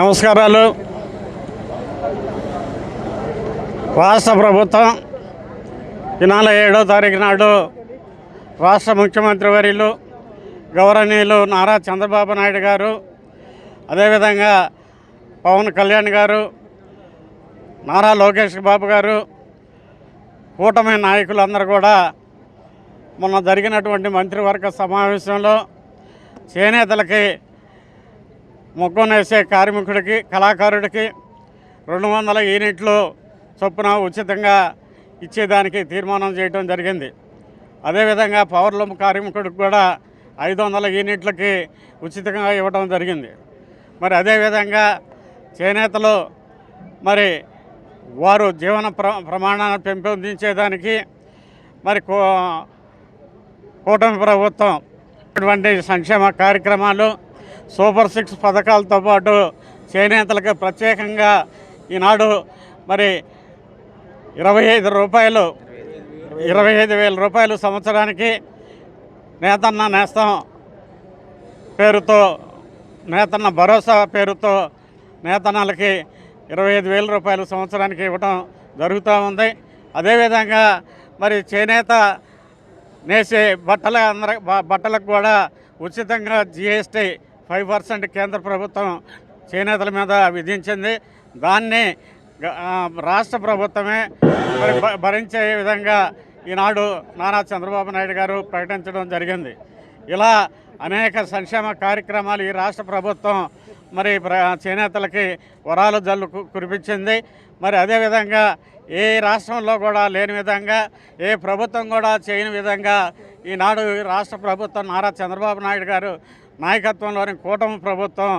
నమస్కారాలు. రాష్ట్ర ప్రభుత్వం ఈ ఏడో తారీఖు నాడు రాష్ట్ర ముఖ్యమంత్రి వర్యులు గౌరవనీయులు నారా చంద్రబాబు నాయుడు గారు అదేవిధంగా పవన్ కళ్యాణ్ గారు నారా లోకేష్ బాబు గారు కూటమి నాయకులందరూ కూడా మొన్న జరిగినటువంటి మంత్రివర్గ సమావేశంలో చేనేతలకి మొగ్గం వేసే కార్మికుడికి కళాకారుడికి రెండు వందల యూనిట్లు చొప్పున ఉచితంగా ఇచ్చేదానికి తీర్మానం చేయడం జరిగింది. అదేవిధంగా పవర్లూమ్ కార్మికుడికి కూడా ఐదు వందల యూనిట్లకి ఉచితంగా ఇవ్వడం జరిగింది. మరి అదేవిధంగా చేనేతలు మరి వారు జీవన ప్ర ప్రమాణాన్ని పెంపొందించేదానికి మరి కో కూటమి ప్రభుత్వం ఇటువంటి సంక్షేమ కార్యక్రమాలు సూపర్ సిక్స్ పథకాలతో పాటు చేనేతలకు ప్రత్యేకంగా ఈనాడు మరి ఇరవై ఐదు రూపాయలు ఇరవై ఐదు వేల రూపాయలు సంవత్సరానికి నేతన్న నేస్తం పేరుతో నేతన్న భరోసా పేరుతో నేతన్నలకి ఇరవై ఐదు వేల రూపాయలు సంవత్సరానికి ఇవ్వడం జరుగుతూ ఉంది. అదేవిధంగా మరి చేనేత నేసే బట్టల అందర బట్టలకు కూడా ఉచితంగా జిఎస్టీ ఫైవ్ పర్సెంట్ కేంద్ర ప్రభుత్వం చేనేతల మీద విధించింది. దాన్ని రాష్ట్ర ప్రభుత్వమే భ- భరించే విధంగా ఈనాడు నారా చంద్రబాబు నాయుడు గారు ప్రకటించడం జరిగింది. ఇలా అనేక సంక్షేమ కార్యక్రమాలు ఈ రాష్ట్ర ప్రభుత్వం మరి ప్ర చేనేతలకి వరాలు జల్లు కు- కురిపించింది. మరి అదేవిధంగా ఏ రాష్ట్రంలో కూడా లేని విధంగా ఏ ప్రభుత్వం కూడా చేయని విధంగా ఈనాడు రాష్ట్ర ప్రభుత్వం నారా చంద్రబాబు నాయుడు గారు నాయకత్వంలోని కూటమి ప్రభుత్వం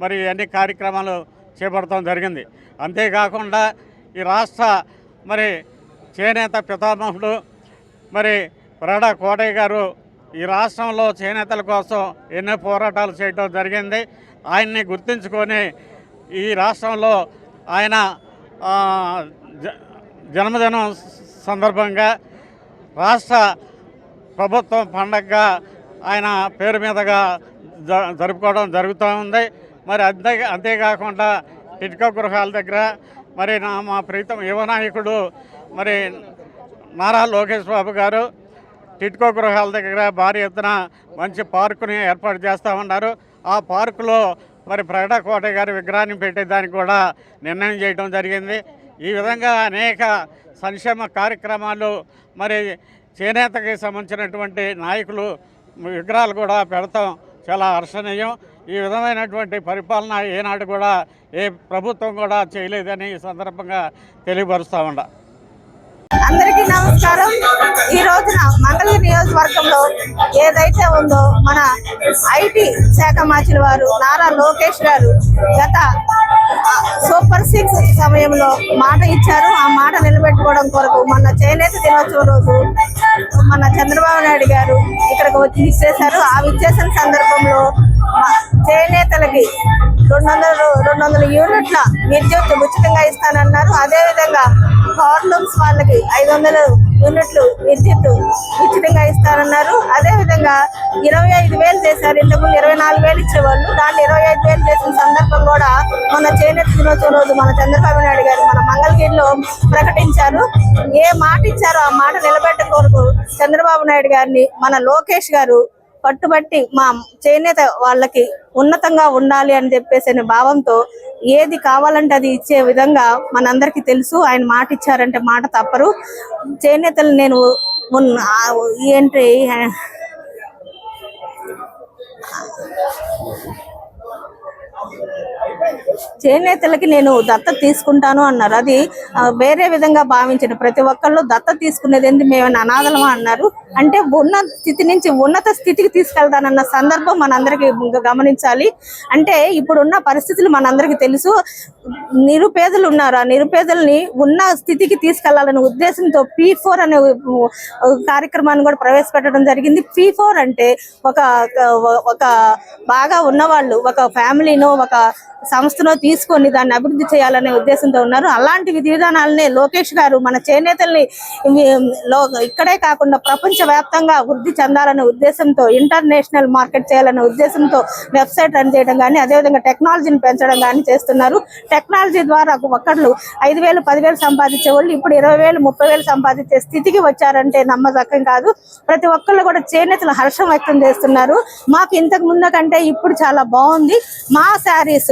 మరి అన్ని కార్యక్రమాలు చేపడటం జరిగింది. అంతేకాకుండా ఈ రాష్ట్ర మరి చేనేత పితామహుడు మరి ప్రడా కోటయ్య గారు ఈ రాష్ట్రంలో చేనేతల కోసం ఎన్నో పోరాటాలు చేయడం జరిగింది. ఆయన్ని గుర్తుంచుకొని ఈ రాష్ట్రంలో ఆయన జ- జన్మదినం సందర్భంగా రాష్ట్ర ప్రభుత్వం పండగగా ఆయన పేరు మీదుగా జ- జరుపుకోవడం జరుగుతూ ఉంది. మరి అంతే అంతేకాకుండా ఇటుక గృహాల దగ్గర మరి నా మా ప్రీతం యువ నాయకుడు మరి నారా లోకేష్ బాబు గారు టిట్కో గృహాల దగ్గర భారీ ఎత్తున మంచి పార్కుని ఏర్పాటు చేస్తూ ఉన్నారు. ఆ పార్కులో మరి ప్రకట కోట గారి విగ్రహాన్ని పెట్టేదానికి కూడా నిర్ణయం చేయడం జరిగింది. ఈ విధంగా అనేక సంక్షేమ కార్యక్రమాలు మరి చేనేతకి సంబంధించినటువంటి నాయకులు విగ్రహాలు కూడా పెడతాం. చాలా హర్షణీయం. ఈ విధమైనటువంటి పరిపాలన ఏనాడు కూడా ఏ ప్రభుత్వం కూడా చేయలేదని ఈ సందర్భంగా తెలియపరుస్తూ ఉండ అందరికీ నమస్కారం. ఈ రోజున మంగళగిరి నియోజకవర్గంలో ఏదైతే ఉందో మన ఐటీ శాఖ మాచిన వారు నారా లోకేష్ గారు గత సూపర్ సిక్స్ సమయంలో మాట ఇచ్చారు. ఆ మాట నిలబెట్టుకోవడం కొరకు మన చేనేత దినోత్సవం రోజు మన చంద్రబాబు నాయుడు గారు ఇక్కడికి వచ్చి ఇచ్చేశారు ఆ ఇచ్చేసిన సందర్భంలో చేనేతలకి రెండు వందల రెండు వందల యూనిట్ల విద్యుత్ ఉచితంగా ఇస్తానన్నారు. అదేవిధంగా హార్లూమ్స్ వాళ్ళకి ఐదు వందల యూనిట్లు విద్యుత్ ఉచితంగా ఇస్తానన్నారు. అదేవిధంగా ఇరవై ఐదు వేలు చేశారు. ఇంతకుముందు ఇరవై నాలుగు వేలు ఇచ్చేవాళ్ళు. దాన్ని ఇరవై ఐదు వేలు చేసిన సందర్భం మన చేనేత దినోత్సవం రోజు మన చంద్రబాబు నాయుడు గారు మన మంగళగిరిలో ప్రకటించారు. ఏ మాట ఇచ్చారో ఆ మాట నిలబెట్ట కొరకు చంద్రబాబు నాయుడు గారిని మన లోకేష్ గారు పట్టుబట్టి మా చేనేత వాళ్ళకి ఉన్నతంగా ఉండాలి అని చెప్పేసి అనే భావంతో ఏది కావాలంటే అది ఇచ్చే విధంగా మనందరికీ తెలుసు. ఆయన మాట ఇచ్చారంటే మాట తప్పరు. చేనేతలు నేను ఏంటి? చేనేతలకి నేను దత్త తీసుకుంటాను అన్నారు. అది వేరే విధంగా భావించిన. ప్రతి ఒక్కళ్ళు దత్త తీసుకునేది ఏంది? మేము అనాథలమా అన్నారు. అంటే ఉన్న స్థితి నుంచి ఉన్నత స్థితికి తీసుకెళ్తానన్న సందర్భం మనందరికీ గమనించాలి. అంటే ఇప్పుడున్న పరిస్థితులు మనందరికీ తెలుసు. నిరుపేదలు ఉన్నారు ఆ నిరుపేదల్ని ఉన్న స్థితికి తీసుకెళ్ళాలనే ఉద్దేశంతో పీ ఫోర్ అనే కార్యక్రమాన్ని కూడా ప్రవేశపెట్టడం జరిగింది. పీ ఫోర్ అంటే ఒక ఒక బాగా ఉన్నవాళ్ళు ఒక ఫ్యామిలీనో ఒక సంస్థను తీసుకొని దాన్ని అభివృద్ధి చేయాలనే ఉద్దేశంతో ఉన్నారు. అలాంటి విధి విధానాలనే లోకేష్ గారు మన చేనేతల్ని లో- ఇక్కడే కాకుండా ప్రపంచ వ్యాప్తంగా వృద్ధి చెందాలనే ఉద్దేశంతో ఇంటర్నేషనల్ మార్కెట్ చేయాలనే ఉద్దేశంతో వెబ్సైట్ రన్ చేయడం కానీ అదేవిధంగా టెక్నాలజీని పెంచడం కానీ చేస్తున్నారు. టెక్నాలజీ ద్వారా ఒకళ్ళు ఐదు వేలు పదివేలు సంపాదించే వాళ్ళు ఇప్పుడు ఇరవై వేలు ముప్పై వేలు సంపాదించే స్థితికి వచ్చారంటే నమ్మదకం కాదు. ప్రతి ఒక్కళ్ళు కూడా చేనేతలు హర్షం వ్యక్తం చేస్తున్నారు. మాకు ఇంతకు ముందు కంటే ఇప్పుడు చాలా బాగుంది. మా శారీస్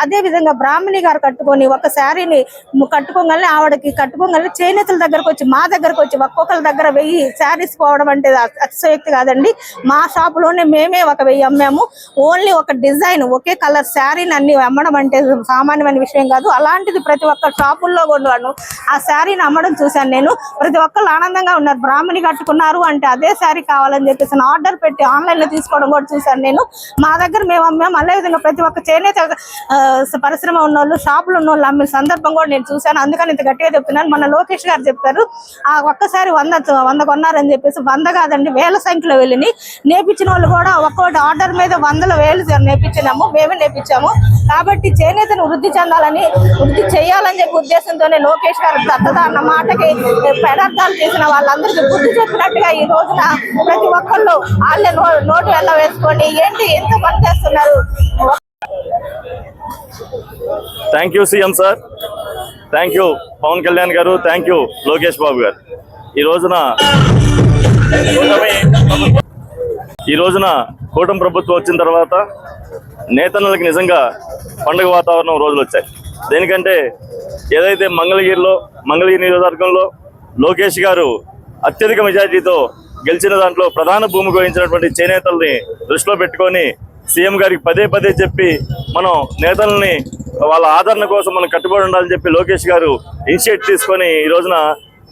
అదే విధంగా బ్రాహ్మణి గారు కట్టుకొని ఒక శారీని కట్టుకోగలని ఆవిడకి కట్టుకోగలని చేనేతల దగ్గరకు వచ్చి మా దగ్గరకు వచ్చి ఒక్కొక్కరి దగ్గర వెయ్యి శారీస్ పోవడం అంటే అ- అతిశయోక్తి కాదండి. మా షాపులోనే మేమే ఒక వెయ్యి అమ్మాము. ఓన్లీ ఒక డిజైన్ ఒకే కలర్ శారీని అన్ని అమ్మడం అంటే సామాన్యమైన విషయం కాదు. అలాంటిది ప్రతి ఒక్క షాపుల్లో కొన్నాను. ఆ శారీని అమ్మడం చూశాను నేను. ప్రతి ఒక్కళ్ళు ఆనందంగా ఉన్నారు. బ్రాహ్మణి కట్టుకున్నారు అంటే అదే శారీ కావాలని చెప్పేసి ఆర్డర్ పెట్టి ఆన్లైన్లో తీసుకోవడం కూడా చూశాను నేను. మా దగ్గర మేము అమ్మాము అదేవిధంగా ప్రతి ఒక్క చేనేత పరిశ్రమ ఉన్న వాళ్ళు షాపులు ఉన్న వాళ్ళు అమ్మిన సందర్భం కూడా నేను చూశాను. అందుకని ఇంత గట్టిగా చెప్తున్నాను. మన లోకేష్ గారు చెప్పారు ఆ ఒక్కసారి వంద వంద కొన్నారని చెప్పేసి వంద కాదండి వేల సంఖ్యలో వెళ్ళిని నేర్పించిన వాళ్ళు కూడా ఒక్కొక్కటి ఆర్డర్ మీద వందల వేలు నేర్పించినాము. మేమే నేర్పించాము. కాబట్టి చేనేతను వృద్ధి చెందాలని వృద్ధి చేయాలని చెప్పి ఉద్దేశంతోనే లోకేష్ గారు దత్తత అన్న మాటకి పెడార్థాలు చేసిన వాళ్ళందరికీ బుద్ధి చెప్పినట్టుగా ఈ రోజున ప్రతి ఒక్కళ్ళు వాళ్ళే నోటు వెళ్ళ వేసుకొని ఏంటి ఎంత పని చేస్తున్నారు? Thank you CM sir thank you Pawan Kalyan గారు. థ్యాంక్ యూ లోకేష్ బాబు గారు. ఈ రోజున ఈ రోజున కూటమి ప్రభుత్వం వచ్చిన తర్వాత నేతన్నలకు నిజంగా పండుగ వాతావరణం రోజులు వచ్చాయి. దేనికంటే ఏదైతే మంగళగిరిలో మంగళగిరి నియోజకవర్గంలో లోకేష్ గారు అత్యధిక మెజార్టీతో గెలిచిన దాంట్లో ప్రధాన భూమికి వహించినటువంటి చేనేతల్ని దృష్టిలో పెట్టుకొని సీఎం గారికి పదే పదే చెప్పి మనం నేతల్ని వాళ్ళ ఆదరణ కోసం మనం కట్టుబడి ఉండాలని చెప్పి లోకేష్ గారు ఇనిషియేట్ తీసుకొని ఈ రోజున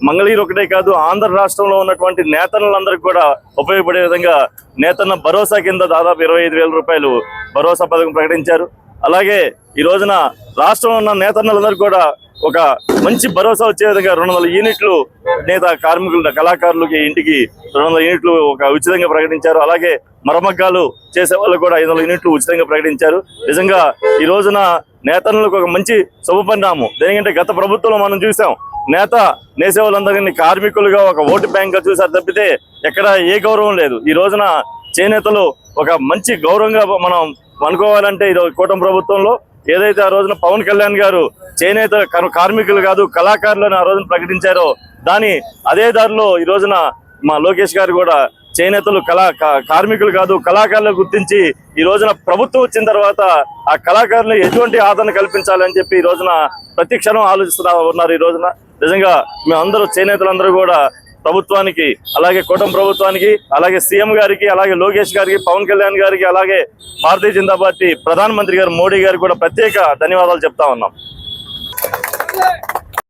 మంగళగిరి ఒకటే కాదు ఆంధ్ర రాష్ట్రంలో ఉన్నటువంటి నేతలందరికీ కూడా ఉపయోగపడే విధంగా నేతన్న భరోసా కింద దాదాపు ఇరవై ఐదు వేల రూపాయలు భరోసా పథకం ప్రకటించారు. అలాగే ఈ రోజున రాష్ట్రంలో ఉన్న నేతన్నలందరూ కూడా ఒక మంచి భరోసా వచ్చే విధంగా రెండు వందల యూనిట్లు నేత కార్మికులు కళాకారులకి ఇంటికి రెండు వందల యూనిట్లు ఒక ఉచితంగా ప్రకటించారు. అలాగే మరమగ్గాలు చేసే వాళ్ళు కూడా ఐదు వందల యూనిట్లు ఉచితంగా ప్రకటించారు. నిజంగా ఈ రోజున నేతలకు ఒక మంచి శుభపరిణామం దేనికంటే గత ప్రభుత్వంలో మనం చూసాం నేత నేసే వాళ్ళందరినీ కార్మికులుగా ఒక ఓటు బ్యాంక్గా చూసారు తప్పితే ఎక్కడ ఏ గౌరవం లేదు. ఈ రోజున చేనేతలు ఒక మంచి గౌరవంగా మనం అనుకోవాలంటే ఇది కూటమి ప్రభుత్వంలో ఏదైతే ఆ రోజున పవన్ కళ్యాణ్ గారు చేనేత కార్మికులు కాదు కళాకారులను ఆ రోజున ప్రకటించారో దాని అదే దారిలో ఈ రోజున మా లోకేష్ గారు కూడా చేనేతలు కళా కా- కార్మికులు కాదు కళాకారులు గుర్తించి ఈ రోజున ప్రభుత్వం వచ్చిన తర్వాత ఆ కళాకారులు ఎటువంటి ఆదరణ కల్పించాలని చెప్పి ఈ రోజున ప్రతి క్షణం ఆలోచిస్తున్నా ఉన్నారు ఈ రోజున. నిజంగా మేమందరూ చేనేతలందరూ కూడా ప్రభుత్వానికి అలాగే కూటమి ప్రభుత్వానికి అలాగే సీఎం గారికి అలాగే లోకేష్ గారికి పవన్ కళ్యాణ్ గారికి అలాగే భారతీయ జనతా పార్టీ ప్రధానమంత్రి గారు మోడీ గారికి కూడా ప్రత్యేక ధన్యవాదాలు చెప్తా ఉన్నాం.